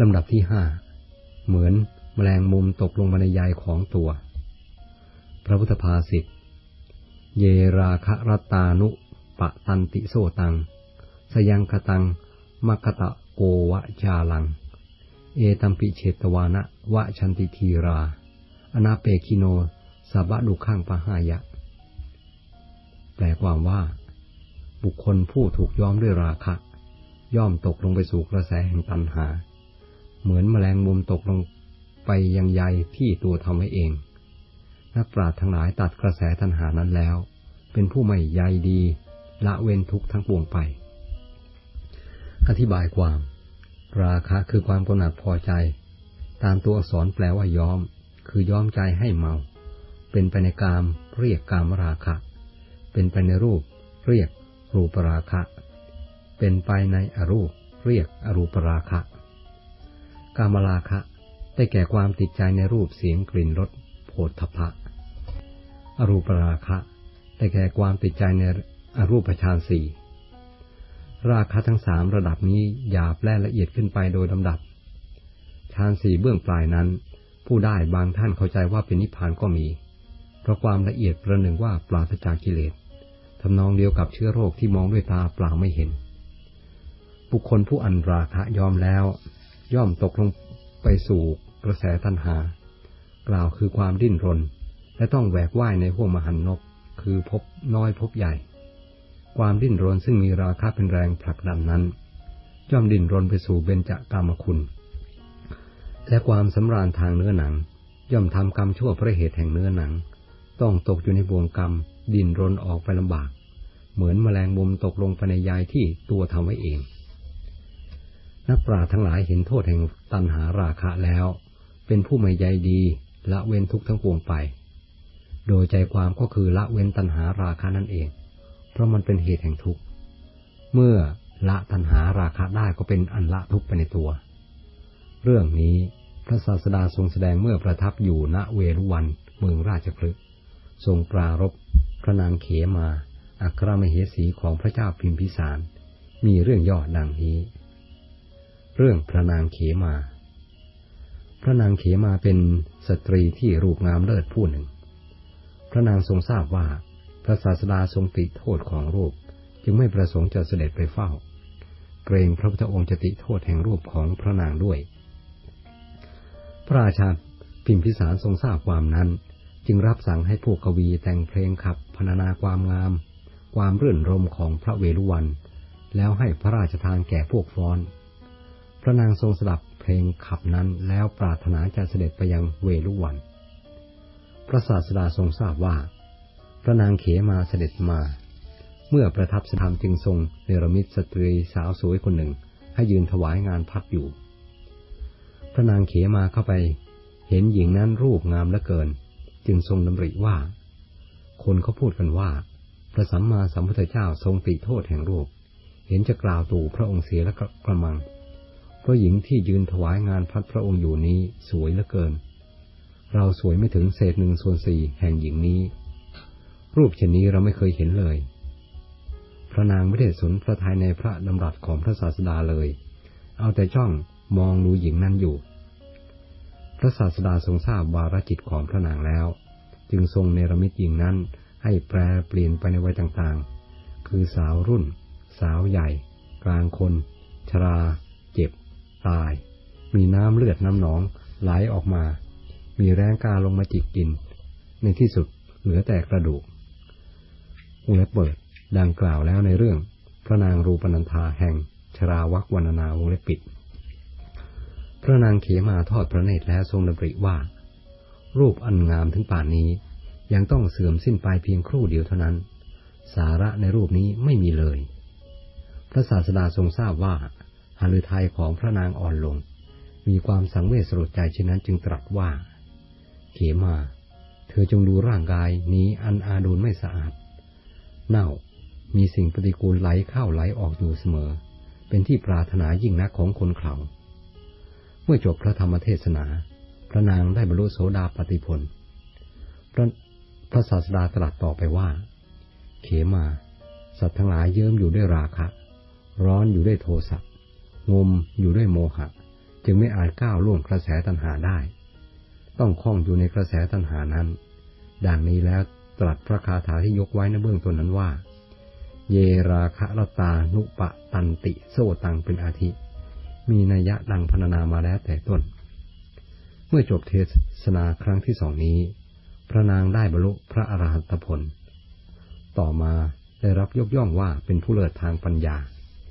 ลำดับที่ห้าเหมือนแมลงมุมตกลงมาในใยของตัว พระพุทธภาษิตเยราคะรตานุปะตันติโซตัง สยังคตังมคตะโกวะชาลัง เอตัมปิเชตวานะวะชันติทีรา อนาเปคิโนสบะดุข้างปะหายะ แปลความว่า บุคคลผู้ถูกย้อมด้วยราคะ ย่อมตกลงไปสู่กระแสแห่งตัณหา เหมือนแมลงมุมตกลงไปยังใยที่ตัวทำให้เอง นักปราชญ์ทั้งหลายตัดกระแสตัณหานั้นแล้ว เป็นผู้ไม่ใยดี ละเว้นทุกทั้งปวงไป อธิบายความ ราคะคือความกำหนัดพอใจ ตามตัวอักษรแปลว่าย้อม คือย้อมใจให้เมา เป็นไปในกามเรียกกามราคะ เป็นไปในรูป เรียกรูปราคะ เป็นไปในอรูป เรียกอรูปราคะ กามราคะ ได้แก่ความติดใจในรูปเสียงกลิ่นรสโผฏฐพะ อรูปราคะ ได้แก่ความติดใจในอรูปฌานสี่ ราคะทั้งสามระดับนี้หยาบและละเอียดขึ้นไปโดยลำดับ ฌานสี่เบื้องปลายนั้น ผู้ได้บางท่านเข้าใจว่าเป็นนิพพานก็มี เพราะความละเอียดประหนึ่งว่าปราศจากกิเลสทำนองเดียวกับเชื้อโรคที่มองด้วยตาเปล่าไม่เห็น บุคคลผู้อันราคะยอมแล้ว ย่อมตกลงไปสู่กระแสตัณหา กล่าวคือความดิ้นรน และต้องแหวกว่ายในห้วงมหันนก คือพบน้อยพบใหญ่ ความดิ้นรนซึ่งมีราคาเป็นแรงผลักดันนั้น ย่อมดิ้นรนไปสู่เบญจกามคุณ และความสำราญทางเนื้อหนัง ย่อมทำกรรมชั่วพระเหตุแห่งเนื้อหนัง ต้องตกอยู่ในบ่วงกรรม ดิ้นรนออกไปลำบาก เหมือนแมลงมุมตกลงไปในยายที่ตัวทำไว้เอง นักปราชญ์ทั้งหลายเห็นโทษแห่งตัณหาราคะแล้ว เป็นผู้ไม่ใยดีละเว้นทุกทั้งปวงไป โดยใจความก็คือละเว้นตัณหาราคะนั่นเอง เพราะมันเป็นเหตุแห่งทุกข์ เมื่อละตัณหาราคะได้ก็เป็นอันละทุกข์ไปในตัว เรื่องนี้พระศาสดาทรงแสดงเมื่อประทับอยู่ณเวรุวันเมืองราชคลึทรงปรารบพระนางเขมา อัครมเหสีของพระเจ้าพิมพิสาร มีเรื่องย่อดังนี้ เรื่องพระนางเขมา พระนางเขมาเป็นสตรีที่รูปงามเลิศผู้หนึ่ง พระนางทรงทราบว่าพระศาสดาทรงติโทษของรูปจึงไม่ประสงค์จะเสด็จไปเฝ้า เกรงพระพุทธองค์จะติโทษแห่งรูปของพระนางด้วย พระราชาพิมพิสารทรงทราบความนั้น จึงรับสั่งให้พวกกวีแต่งเพลงขับพรรณนาความงาม ความรื่นรมของพระเวรุวัน แล้วให้พระราชทานแก่พวกฟ้อน ระนางทรงสดับเพลงขับนั้นแล้วปรารถนาจะเสด็จไปยังเวลุวัน พระศาสดาทรงทราบว่า พระนางเขมาเสด็จมา เมื่อประทับสถานจึงทรงเนรมิตสตรีสาวสวยคนหนึ่งให้ยืนถวายงานพักอยู่ พระนางเขมาเข้าไป เห็นหญิงนั้นรูปงามเหลือเกิน จึงทรงดำริว่า คนเขาพูดกันว่า พระสัมมาสัมพุทธเจ้าทรงติโทษแห่งรูป เห็นจะกล่าวตู่พระองค์เสียและกระมัง พราะหญิงที่ยืนถวายงานพัดพระองค์อยู่นี้สวยเหลือเกิน เราสวยไม่ถึงเศษหนึ่งส่วนสี่แห่งหญิงนี้ รูปเช่นนี้เราไม่เคยเห็นเลย พระนางไม่ได้สนพระทัยในพระดำรัสของพระศาสดาเลย เอาแต่จ้องมองดูหญิงนั้นอยู่ พระศาสดาทรงทราบวาระจิตของพระนางแล้ว จึงทรงเนรมิตหญิงนั้นให้แปรเปลี่ยนไปในวัยต่างๆ คือสาวรุ่น สาวใหญ่ กลางคน ชรา เจ็บ ตาย มีน้ำเลือดน้ำหนองไหลออกมา มีแรงกาลงมาจิกกิน ในที่สุดเหลือแต่กระดูกวงเล็บเปิด ดังกล่าวแล้วในเรื่อง พระนางรูปนันธาแห่งชราวักวรรณนาวงเล็บปิด พระนางเขมาทอดพระเนตรแล้วทรงดำริว่า รูปอันงามถึงป่านนี้ ยังต้องเสื่อมสิ้นไปเพียงครู่เดียวเท่านั้น สาระในรูปนี้ไม่มีเลย พระศาสดาทรงทราบว่า หฤทัยของพระนางอ่อนลง มีความสังเวชสลดใจเช่นนั้นจึงตรัสว่า เขมา เธอจงดูร่างกายนี้อันอาดูลไม่สะอาด เน่า มีสิ่งปฏิกูลไหลเข้าไหลออกอยู่เสมอ เป็นที่ปรารถนายิ่งนักของคนเขาเมื่อจบพระธรรมเทศนา พระนางได้บรรลุโสดาปฏิพลพระพระศาสดาตรัสต่อไปว่า เขมา สัตว์ทั้งหลายเยิ้มอยู่ด้วยราคะ ร้อนอยู่ด้วยโทสะ งมอยู่ด้วยโมหะ จึงไม่อาจก้าวล่วงกระแสตัณหาได้ ต้องคล้องอยู่ในกระแสตัณหานั้น ดังนี้แล้วตรัสพระคาถาที่ยกไว้ในเบื้องต้นนั้นว่า เยราคะรตานุปะตันติโซตังเป็นอาทิ มีนัยยะดังพรรณนามาแล้วแต่ต้น เมื่อจบเทศนาครั้งที่สองนี้ พระนางได้บรรลุพระอรหันตผล ต่อมาได้รับยกย่องว่าเป็นผู้เลิศทางปัญญา